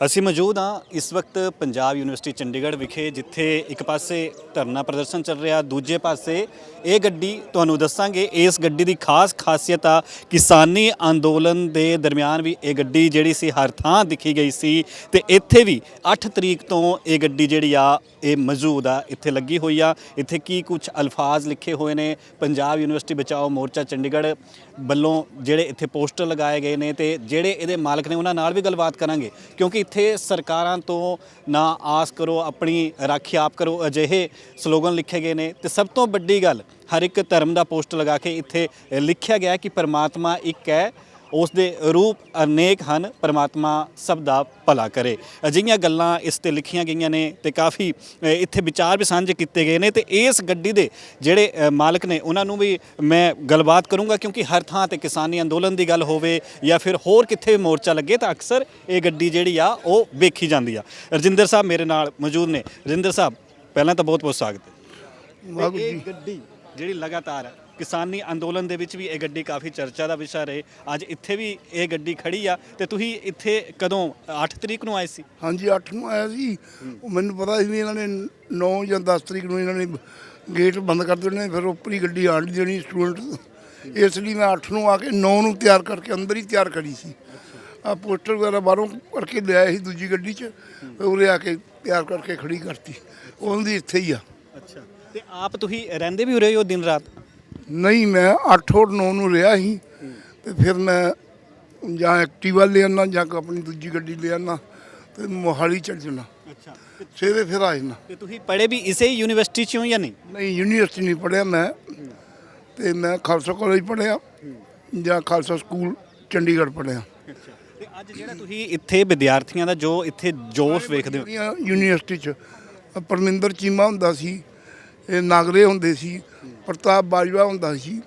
ਅਸੀਂ ਮੌਜੂਦ ਹਾਂ ਇਸ ਵਕਤ ਪੰਜਾਬ ਯੂਨੀਵਰਸਿਟੀ ਚੰਡੀਗੜ੍ਹ ਵਿਖੇ, ਜਿੱਥੇ ਇੱਕ ਪਾਸੇ ਧਰਨਾ ਪ੍ਰਦਰਸ਼ਨ ਚੱਲ ਰਿਹਾ, ਦੂਜੇ ਪਾਸੇ ਇਹ ਗੱਡੀ, ਤੁਹਾਨੂੰ ਦੱਸਾਂਗੇ, ਇਸ ਗੱਡੀ ਦੀ ਖਾਸ ਖਾਸੀਅਤ ਆ, ਕਿਸਾਨੀ ਅੰਦੋਲਨ ਦੇ ਦਰਮਿਆਨ ਵੀ ਇਹ ਗੱਡੀ ਜਿਹੜੀ ਸੀ, ਹਰ ਥਾਂ ਦਿਖੀ ਗਈ ਸੀ ਤੇ ਇੱਥੇ ਵੀ 8 ਤਰੀਕ ਤੋਂ ਇਹ ਗੱਡੀ ਜਿਹੜੀ ਆ, ਇਹ ਮੌਜੂਦ ਆ, ਇੱਥੇ ਲੱਗੀ ਹੋਈ ਆ। ਇੱਥੇ ਕੀ ਕੁਝ ਅਲਫਾਜ਼ ਲਿਖੇ ਹੋਏ ਨੇ? ਪੰਜਾਬ ਯੂਨੀਵਰਸਿਟੀ ਬਚਾਓ ਮੋਰਚਾ ਚੰਡੀਗੜ੍ਹ ਵੱਲੋਂ ਜਿਹੜੇ ਇੱਥੇ ਪੋਸਟਰ ਲਗਾਏ ਗਏ ਨੇ ਤੇ ਜਿਹੜੇ ਇਹਦੇ ਮਾਲਕ ਨੇ, ਉਹਨਾਂ ਨਾਲ ਵੀ ਗੱਲਬਾਤ ਕਰਾਂਗੇ, ਕਿਉਂਕਿ ਇੱਥੇ ਸਰਕਾਰਾਂ ਤੋਂ ਨਾ ਆਸ ਕਰੋ, ਆਪਣੀ ਰਾਖੀ ਆਪ ਕਰੋ, ਅਜਿਹੇ ਸਲੋਗਨ ਲਿਖੇ ਗਏ ਨੇ। ਤੇ ਸਭ ਤੋਂ ਵੱਡੀ ਗੱਲ, ਹਰ ਇੱਕ ਧਰਮ ਦਾ ਪੋਸਟਰ ਲਗਾ ਕੇ ਇੱਥੇ ਲਿਖਿਆ ਗਿਆ ਕਿ ਪਰਮਾਤਮਾ ਇੱਕ ਹੈ। ਉਸ ਦੇ ਰੂਪ ਅਨੇਕ ਹਨ ਪਰਮਾਤਮਾ ਸਭ ਦਾ ਭਲਾ ਕਰੇ। ਅਜਿਹੀਆਂ ਗੱਲਾਂ ਇਸ ਤੇ ਲਿਖੀਆਂ ਗਈਆਂ ਨੇ ਤੇ ਕਾਫੀ ਇੱਥੇ ਵਿਚਾਰ ਵੀ ਸਾਂਝੇ ਕੀਤੇ ਗਏ ਨੇ ਤੇ ਇਸ ਗੱਡੀ ਦੇ ਜਿਹੜੇ ਮਾਲਕ ਨੇ ਉਹਨਾਂ ਨੂੰ ਵੀ ਮੈਂ ਗੱਲਬਾਤ ਕਰੂੰਗਾ ਕਿਉਂਕਿ ਹਰ ਥਾਂ ਤੇ ਕਿਸਾਨੀ ਅੰਦੋਲਨ ਦੀ ਗੱਲ ਹੋਵੇ ਜਾਂ ਫਿਰ ਹੋਰ ਕਿੱਥੇ ਵੀ ਮੋਰਚਾ ਲੱਗੇ ਤਾਂ ਅਕਸਰ ਇਹ ਗੱਡੀ ਜਿਹੜੀ ਆ ਉਹ ਵੇਖੀ ਜਾਂਦੀ ਆ। ਰਜਿੰਦਰ ਸਾਹਿਬ ਮੇਰੇ ਨਾਲ ਮੌਜੂਦ ਨੇ। ਰਜਿੰਦਰ ਸਾਹਿਬ ਪਹਿਲਾਂ ਤਾਂ ਬਹੁਤ ਬਹੁਤ ਸਵਾਗਤ ਹੈ। ਇਹ ਗੱਡੀ ਜਿਹੜੀ ਲਗਾਤਾਰ ਕਿਸਾਨੀ ਅੰਦੋਲਨ ਦੇ ਵਿੱਚ ਵੀ ਇਹ ਗੱਡੀ ਕਾਫੀ ਚਰਚਾ ਦਾ ਵਿਸ਼ਾ ਰਹੇ। ਅੱਜ ਇੱਥੇ ਵੀ ਇਹ ਗੱਡੀ ਖੜੀ ਆ ਤੇ ਤੁਸੀਂ ਇੱਥੇ ਕਦੋਂ 8 ਤਰੀਕ ਨੂੰ ਆਏ ਸੀ? ਹਾਂਜੀ 8 ਨੂੰ ਆਇਆ ਸੀ। ਉਹ ਮੈਨੂੰ ਪਤਾ ਸੀ ਵੀ ਇਹਨਾਂ ਨੇ 9 ਜਾਂ 10 ਤਰੀਕ ਨੂੰ ਇਹਨਾਂ ਨੇ ਗੇਟ ਬੰਦ ਕਰ ਦੇਣੇ ਫਿਰ ਉੱਪਰੀ ਗੱਡੀ ਆਣ ਦੇਣੀ ਸਟੂਡੈਂਟ ਇਸ ਲਈ ਮੈਂ 8 ਨੂੰ ਆ ਕੇ 9 ਨੂੰ ਤਿਆਰ ਕਰਕੇ ਅੰਦਰ ਹੀ ਤਿਆਰ ਕਰੀ ਸੀ। ਆ ਪੋਸਟਰ ਵਗੈਰਾ ਬਾਹਰੋਂ ਕਰਕੇ ਲਿਆਇਆ ਸੀ ਦੂਜੀ ਗੱਡੀ 'ਚ ਉਰੇ ਆ ਕੇ ਤਿਆਰ ਕਰਕੇ ਖੜੀ ਕਰਤੀ। ਉਹਦੀ ਇੱਥੇ ਹੀ ਆ। ਅੱਛਾ। ਤੇ ਆਪ ਤੁਸੀਂ ਰਹਿੰਦੇ ਵੀ ਉਰੇ ਹੋ ਦਿਨ ਰਾਤ? ਨਹੀਂ ਮੈਂ 8 ਔਰ 9 ਨੂੰ ਰਿਹਾ ਸੀ ਤੇ ਫਿਰ ਮੈਂ ਜਾਂ ਐਕਟਿਵਾ ਲੈ ਆਉਣਾ ਜਾਂ ਆਪਣੀ ਦੂਜੀ ਗੱਡੀ ਲੈ ਆਉਣਾ ਤੇ ਮੋਹਾਲੀ ਚੱਲ ਜਾਣਾ। ਅੱਛਾ ਸਵੇਰੇ ਫਿਰ ਆ ਜਾਣਾ। ਤੇ ਤੁਸੀਂ ਪੜ੍ਹੇ ਵੀ ਇਸੇ ਯੂਨੀਵਰਸਿਟੀ ਚੋਂ ਜਾਂ ਨਹੀਂ? ਨਹੀਂ ਯੂਨੀਵਰਸਿਟੀ ਨਹੀਂ ਪੜਿਆ ਮੈਂ। ਤੇ ਮੈਂ ਖਾਲਸਾ ਕਾਲਜ ਪੜਿਆ ਜਾਂ ਖਾਲਸਾ ਸਕੂਲ ਚੰਡੀਗੜ੍ਹ ਪੜਿਆ ਅੱਛਾ ਤੇ ਅੱਜ ਜਿਹੜਾ ਤੁਸੀਂ ਇੱਥੇ ਵਿਦਿਆਰਥੀਆਂ ਦਾ ਜੋ ਇੱਥੇ ਜੋਸ਼ ਵੇਖਦੇ ਹੋ। ਯੂਨੀਵਰਸਿਟੀ ਚ। ਪਰਮਿੰਦਰ ਚੀਮਾ ਹੁੰਦਾ ਸੀ ਇਹ ਨਾਗਰੇ ਹੁੰਦੇ ਸੀ। ਪ੍ਰਤਾਪ ਬਾਜਵਾ ਹੁੰਦਾ ਸੀ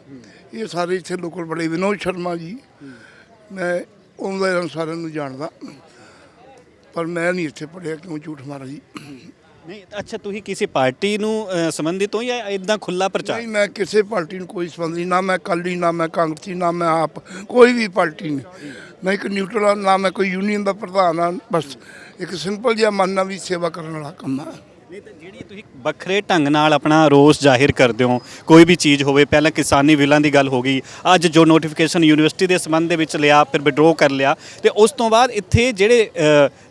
ਇਹ ਸਾਰੇ ਇੱਥੇ ਲੋਕਲ ਬੜੇ ਵਿਨੋਦ ਸ਼ਰਮਾ ਜੀ। ਮੈਂ ਉਹਨਾਂ ਦੇ ਸਾਰਿਆਂ ਨੂੰ ਜਾਣਦਾ ਪਰ ਮੈਂ ਨਹੀਂ ਇੱਥੇ ਪੜਿਆ ਕਿਉਂ ਝੂਠ ਮਾਰਾ ਜੀ। ਨਹੀਂ ਅੱਛਾ ਤੁਸੀਂ ਕਿਸੇ ਪਾਰਟੀ ਨੂੰ ਸੰਬੰਧਿਤ ਹੋ ਜਾਂ ਇਦਾਂ ਖੁੱਲਾ ਪ੍ਰਚਾਰ? ਨਹੀਂ ਮੈਂ ਕਿਸੇ ਪਾਰਟੀ ਨੂੰ ਕੋਈ ਸੰਬੰਧ ਨਹੀਂ ਨਾ ਮੈਂ ਕਾਲੀ ਨਾ ਮੈਂ ਕਾਂਗਰਸੀ ਨਾ ਮੈਂ ਆਪ ਕੋਈ ਵੀ ਪਾਰਟੀ ਨਹੀਂ। ਮੈਂ ਇੱਕ ਨਿਊਟਰਲ ਹਾਂ, ਨਾ ਮੈਂ ਕੋਈ ਯੂਨੀਅਨ ਦਾ ਪ੍ਰਧਾਨ ਹਾਂ ਬਸ ਇੱਕ ਸਿੰਪਲ ਜਿਹਾ ਮਨ ਨਾਲ ਵੀ ਸੇਵਾ ਕਰਨ ਵਾਲਾ ਕੰਮ ਹੈ ਨਹੀਂ ਤਾਂ ਜਿਹੜੀ ਤੁਸੀਂ ਵੱਖਰੇ ਢੰਗ ਨਾਲ ਆਪਣਾ ਰੋਸ ਜ਼ਾਹਿਰ ਕਰਦੇ ਹੋ, ਕੋਈ ਵੀ ਚੀਜ਼ ਹੋਵੇ, ਪਹਿਲਾਂ ਕਿਸਾਨੀ ਬਿੱਲਾਂ ਦੀ ਗੱਲ ਹੋ ਗਈ, ਅੱਜ ਜੋ ਨੋਟੀਫਿਕੇਸ਼ਨ ਯੂਨੀਵਰਸਿਟੀ ਦੇ ਸੰਬੰਧ ਦੇ ਵਿੱਚ ਲਿਆ, ਫਿਰ ਵਿਡਰੋ ਕਰ ਲਿਆ, ਤੇ ਉਸ ਤੋਂ ਬਾਅਦ ਇੱਥੇ ਜਿਹੜੇ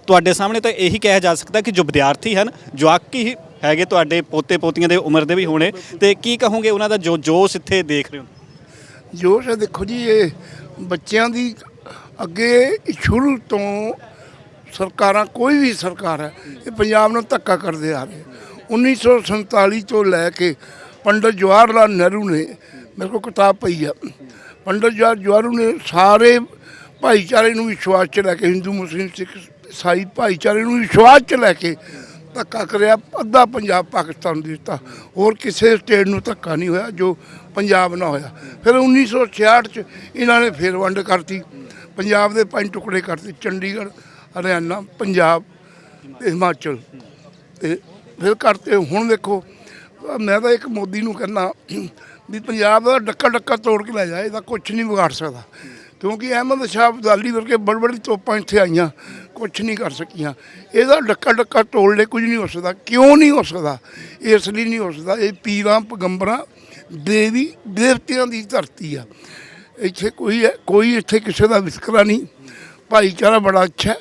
ਤੁਹਾਡੇ ਸਾਹਮਣੇ ਤਾਂ ਇਹੀ ਕਿਹਾ ਜਾ ਸਕਦਾ ਕਿ ਜੋ ਵਿਦਿਆਰਥੀ ਹਨ, ਜਵਾਕੀ ਹੀ ਹੈਗੇ ਤੁਹਾਡੇ ਪੋਤੇ ਪੋਤੀਆਂ ਦੇ ਉਮਰ ਦੇ ਵੀ ਹੋਣੇ, ਤੇ ਕੀ ਕਹੋਗੇ ਉਹਨਾਂ ਦਾ ਜੋ ਜੋਸ਼ ਇੱਥੇ ਦੇਖ ਰਹੇ ਹੋ? ਜੋਸ਼ ਦੇਖੋ ਜੀ, ਇਹ ਬੱਚਿਆਂ ਦੀ ਅੱਗੇ ਸ਼ੁਰੂ ਤੋਂ ਸਰਕਾਰਾਂ, ਕੋਈ ਵੀ ਸਰਕਾਰ ਹੈ, ਇਹ ਪੰਜਾਬ ਨੂੰ ਧੱਕਾ ਕਰਦੇ ਆ ਰਹੇ। 1947 ਤੋਂ ਲੈ ਕੇ ਪੰਡਤ ਜਵਾਹਰ ਲਾਲ ਨਹਿਰੂ ਨੇ, ਮੇਰੇ ਕੋਲ ਕਿਤਾਬ ਪਈ ਆ। ਪੰਡਤ ਜਵਾਹਰ ਜਵਾਹਰੂ ਨੇ ਸਾਰੇ ਭਾਈਚਾਰੇ ਨੂੰ ਵਿਸ਼ਵਾਸ ਚ ਲੈ ਕੇ, ਹਿੰਦੂ, ਮੁਸਲਿਮ, ਸਿੱਖ, ਈਸਾਈ ਭਾਈਚਾਰੇ ਨੂੰ ਵਿਸ਼ਵਾਸ ਚ ਲੈ ਕੇ ਧੱਕਾ ਕਰਿਆ, ਅੱਧਾ ਪੰਜਾਬ ਪਾਕਿਸਤਾਨ ਨੂੰ ਦੇ ਦਿੱਤਾ ਹੋਰ ਕਿਸੇ ਸਟੇਟ ਨੂੰ ਧੱਕਾ ਨਹੀਂ ਹੋਇਆ, ਜੋ ਪੰਜਾਬ ਨਾਲ ਹੋਇਆ। ਫਿਰ 1966 ਚ ਇਹਨਾਂ ਨੇ ਫੇਰ ਵੰਡ ਕਰਤੀ। ਪੰਜਾਬ ਦੇ ਪੰਜ ਟੁਕੜੇ ਕਰਤੇ ਚੰਡੀਗੜ੍ਹ ਹਰਿਆਣਾ, ਪੰਜਾਬ ਤੇ ਹਿਮਾਚਲ। ਤੇ ਫਿਰ ਕਰਤੇ ਹੁਣ ਦੇਖੋ, ਮੈਂ ਤਾਂ ਇੱਕ ਮੋਦੀ ਨੂੰ ਕਹਿੰਦਾ ਵੀ ਪੰਜਾਬ ਦਾ ਡੱਕਾ ਡੱਕਾ ਤੋੜ ਕੇ ਲੈ ਜਾਏ ਇਹਦਾ ਕੁਝ ਨਹੀਂ ਵਿਗਾੜ ਸਕਦਾ। ਕਿਉਂਕਿ ਅਹਿਮਦ ਸ਼ਾਹ ਅਬਦਾਲੀ ਵਰਗੇ ਬੜੀ ਬੜੀ ਤੋਪਾਂ ਇੱਥੇ ਆਈਆਂ ਕੁਝ ਨਹੀਂ ਕਰ ਸਕੀਆਂ। ਇਹਦਾ ਡੱਕਾ ਡੱਕਾ ਤੋੜ ਲੈ ਕੁਝ ਨਹੀਂ ਹੋ ਸਕਦਾ। ਕਿਉਂ ਨਹੀਂ ਹੋ ਸਕਦਾ? ਇਸ ਲਈ ਨਹੀਂ ਹੋ ਸਕਦਾ। ਇਹ ਪੀਰਾਂ, ਪਗੰਬਰਾਂ, ਦੇਵੀ, ਦੇਵਤਿਆਂ ਦੀ ਧਰਤੀ ਆ। ਇੱਥੇ ਕੋਈ ਕੋਈ ਇੱਥੇ ਕਿਸੇ ਦਾ ਵਿਸਕਰਾ ਨਹੀਂ। ਭਾਈਚਾਰਾ ਬੜਾ ਅੱਛਾ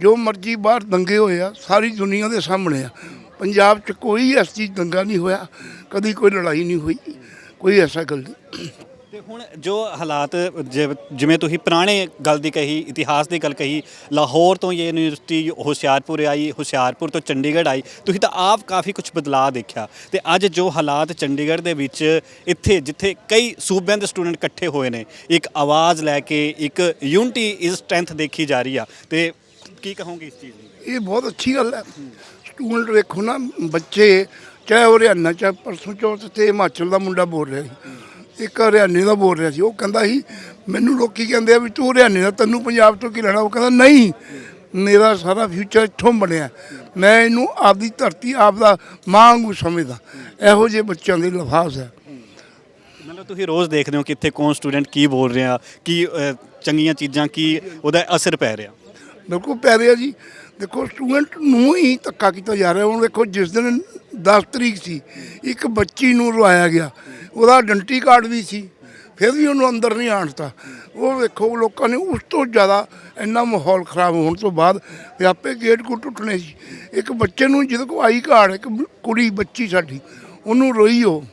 ਜੋ ਮਰਜ਼ੀ ਬਾਹਰ ਦੰਗੇ ਹੋਏ ਆ, ਸਾਰੀ ਦੁਨੀਆ ਦੇ ਸਾਹਮਣੇ ਆ। ਪੰਜਾਬ 'ਚ ਕੋਈ ਐਸੀ ਦੰਗਾ ਨਹੀਂ ਹੋਇਆ, ਕਦੀ ਕੋਈ ਲੜਾਈ ਨਹੀਂ ਹੋਈ, ਕੋਈ ਐਸਾ ਗੱਲ ਨਹੀਂ। ਤੇ ਹੁਣ ਜੋ ਹਾਲਾਤ, ਜਿਵ- ਜਿਵੇਂ ਤੁਸੀਂ ਪੁਰਾਣੇ ਗੱਲ ਦੀ ਕਹੀ, ਇਤਿਹਾਸ ਦੀ ਗੱਲ ਕਹੀ, ਲਾਹੌਰ ਤੋਂ ਇਹ ਯੂਨੀਵਰਸਿਟੀ ਹੁਸ਼ਿਆਰਪੁਰ ਆਈ, ਹੁਸ਼ਿਆਰਪੁਰ ਤੋਂ ਚੰਡੀਗੜ੍ਹ ਆਈ, ਤੁਸੀਂ ਤਾਂ ਆਪ ਕਾਫੀ ਕੁਝ ਬਦਲਾਅ ਦੇਖਿਆ। ਤੇ ਅੱਜ ਜੋ ਹਾਲਾਤ ਚੰਡੀਗੜ੍ਹ ਦੇ ਵਿੱਚ ਇੱਥੇ, ਜਿੱਥੇ ਕਈ ਸੂਬਿਆਂ ਦੇ ਸਟੂਡੈਂਟ ਇਕੱਠੇ ਹੋਏ ਨੇ, ਇੱਕ ਆਵਾਜ਼ ਲੈ ਕੇ ਇੱਕ ਯੂਨਿਟੀ ਇਜ਼ ਸਟਰੈਂਥ ਦੇਖੀ ਜਾ ਰਹੀ ਆ। ਤੇ ਕੀ ਕਹੋਗੇ ਇਸ ਚੀਜ਼ ਨੂੰ ਇਹ ਬਹੁਤ ਅੱਛੀ ਗੱਲ ਹੈ। ਸਟੂਡੈਂਟ ਵੇਖੋ ਨਾ ਬੱਚੇ ਚਾਹੇ ਉਹ ਹਰਿਆਣਾ ਚਾਹੇ ਪਰਸੋਂ ਚੌਥ ਤੇ ਹਿਮਾਚਲ ਦਾ ਮੁੰਡਾ ਬੋਲ ਰਿਹਾ ਸੀ। ਇੱਕ ਹਰਿਆਣੇ ਦਾ ਬੋਲ ਰਿਹਾ ਸੀ। ਉਹ ਕਹਿੰਦਾ ਸੀ ਮੈਨੂੰ ਲੋਕੀ ਕਹਿੰਦੇ ਆ ਵੀ ਤੂੰ ਹਰਿਆਣੇ ਦਾ ਤੈਨੂੰ ਪੰਜਾਬ ਤੋਂ ਕੀ ਲੈਣਾ? ਉਹ ਕਹਿੰਦਾ ਨਹੀਂ ਮੇਰਾ ਸਾਰਾ ਫਿਊਚਰ ਇੱਥੋਂ ਬਣਿਆ। ਮੈਂ ਇਹਨੂੰ ਆਪਦੀ ਧਰਤੀ ਆਪਦਾ ਮਾਂ ਵਾਂਗੂ ਸਮਝਦਾ। ਇਹੋ ਜਿਹੇ ਬੱਚਿਆਂ ਦੇ ਲਫਾਜ਼ ਹੈ ਮਤਲਬ ਤੁਸੀਂ ਰੋਜ਼ ਦੇਖਦੇ ਹੋ ਕਿ ਇੱਥੇ ਕੌਣ ਸਟੂਡੈਂਟ ਕੀ ਬੋਲ ਰਿਹਾ ਕੀ ਅ, ਚੰਗੀਆਂ ਚੀਜ਼ਾਂ ਕੀ ਉਹਦਾ ਅਸਰ ਪੈ ਰਿਹਾ? ਬਿਲਕੁਲ ਪੈ ਰਿਹਾ ਜੀ। ਦੇਖੋ ਸਟੂਡੈਂਟ ਨੂੰ ਹੀ ਧੱਕਾ ਕੀਤਾ ਜਾ ਰਿਹਾ। ਹੁਣ ਦੇਖੋ, ਜਿਸ ਦਿਨ 10 ਤਰੀਕ ਸੀ, ਇੱਕ ਬੱਚੀ ਨੂੰ ਰਵਾਇਆ ਗਿਆ। ਉਹਦਾ ਆਇਡੈਂਟੀ ਕਾਰਡ ਵੀ ਸੀ, ਫਿਰ ਵੀ ਉਹਨੂੰ ਅੰਦਰ ਨਹੀਂ ਆਣ ਦਿੱਤਾ। ਉਹ ਵੇਖੋ ਲੋਕਾਂ ਨੇ ਉਸ ਤੋਂ ਜ਼ਿਆਦਾ ਇੰਨਾ ਮਾਹੌਲ ਖਰਾਬ ਹੋਣ ਤੋਂ ਬਾਅਦ ਵੀ ਆਪੇ ਗੇਟ ਕੋ ਟੁੱਟਣੇ ਸੀ। ਇੱਕ ਬੱਚੇ ਨੂੰ, ਜਿਹਦੇ ਕੋ ਆਈ ਕਾਰਡ ਇੱਕ ਕੁੜੀ, ਬੱਚੀ ਸਾਡੀ, ਉਹਨੂੰ ਰੋਈ ਉਹ।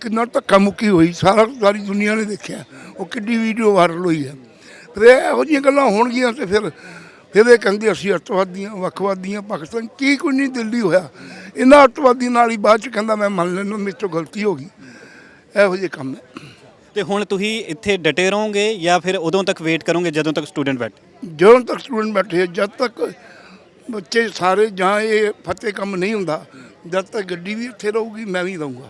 ਕਿੰਨਾ ਧੱਕਾ ਮੁੱਕੀ ਹੋਈ, ਸਾਰਾ ਸਾਰੀ ਦੁਨੀਆ ਨੇ ਦੇਖਿਆ। ਉਹ ਕਿੱਡੀ ਵੀਡੀਓ ਵਾਇਰਲ ਹੋਈ ਹੈ। ਫਿਰ ਇਹੋ ਜਿਹੀਆਂ ਗੱਲਾਂ ਹੋਣਗੀਆਂ ਤੇ ਫਿਰ ਫਿਰ ਇਹ ਕਹਿੰਦੇ ਅਸੀਂ ਅੱਤਵਾਦੀਆਂ ਵੱਖਵਾਦੀਆਂ ਪਾਕਿਸਤਾਨ ਕੀ ਕੋਈ ਨਹੀਂ ਦਿੱਲੀ ਹੋਇਆ। ਇਹਨਾਂ ਅੱਤਵਾਦੀ ਨਾਲ ਹੀ ਬਾਅਦ ਚ ਕਹਿੰਦਾ ਮੈਂ ਮੰਨ ਲੈਣਾ ਮੇਰੇ ਤੋਂ ਗਲਤੀ ਹੋ ਗਈ। ਇਹੋ ਜਿਹੇ ਕੰਮ ਹੈ ਤੇ ਹੁਣ ਤੁਸੀਂ ਇੱਥੇ ਡਟੇ ਰਹੋਗੇ ਜਾਂ ਫਿਰ ਉਦੋਂ ਤੱਕ ਵੇਟ ਕਰੋਗੇ ਜਦੋਂ ਤੱਕ ਸਟੂਡੈਂਟ ਬੈਠ? ਜਦੋਂ ਤੱਕ ਸਟੂਡੈਂਟ ਬੈਠੇ ਜਦ ਤੱਕ ਬੱਚੇ ਸਾਰੇ ਜਾਂ ਇਹ ਫਤਿਹ ਕੰਮ ਨਹੀਂ ਹੁੰਦਾ ਜਦ ਤੱਕ ਗੱਡੀ ਵੀ ਇੱਥੇ ਰਹੂਗੀ ਮੈਂ ਵੀ ਰਹੂੰਗਾ।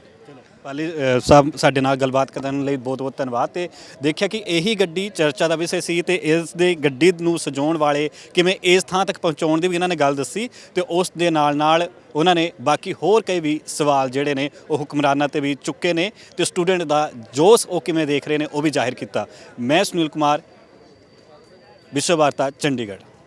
ਪਾਲੀ ਅ, ਸਾਹਿਬ ਸਾਡੇ ਨਾਲ ਗੱਲਬਾਤ ਕਰਨ ਲਈ ਬਹੁਤ ਬਹੁਤ ਧੰਨਵਾਦ ਤੇ ਦੇਖਿਆ ਕਿ ਇਹੀ ਗੱਡੀ ਚਰਚਾ ਦਾ ਵਿਸ਼ੇ ਸੀ ਤੇ ਇਸ ਦੇ ਗੱਡੀ ਨੂੰ ਸਜਾਉਣ ਵਾਲੇ ਕਿਵੇਂ ਇਸ ਥਾਂ ਤੱਕ ਪਹੁੰਚਾਉਣ ਦੀ ਵੀ ਇਹਨਾਂ ਨੇ ਗੱਲ ਦੱਸੀ ਤੇ ਉਸ ਦੇ ਨਾਲ ਨਾਲ ਉਹਨਾਂ ਨੇ ਬਾਕੀ ਹੋਰ ਕਈ ਵੀ ਸਵਾਲ ਜਿਹੜੇ ਨੇ ਉਹ ਹੁਕਮਰਾਨਾਂ ਤੇ ਵੀ ਚੁੱਕੇ ਨੇ ਤੇ ਸਟੂਡੈਂਟ ਦਾ ਜੋਸ਼ ਉਹ ਕਿਵੇਂ ਦੇਖ ਰਹੇ ਨੇ ਉਹ ਵੀ ਜ਼ਾਹਿਰ ਕੀਤਾ। ਮੈਂ ਸੁਨੀਲ ਕੁਮਾਰ ਵਿਸ਼ਵ ਵਾਰਤਾ ਚੰਡੀਗੜ੍ਹ।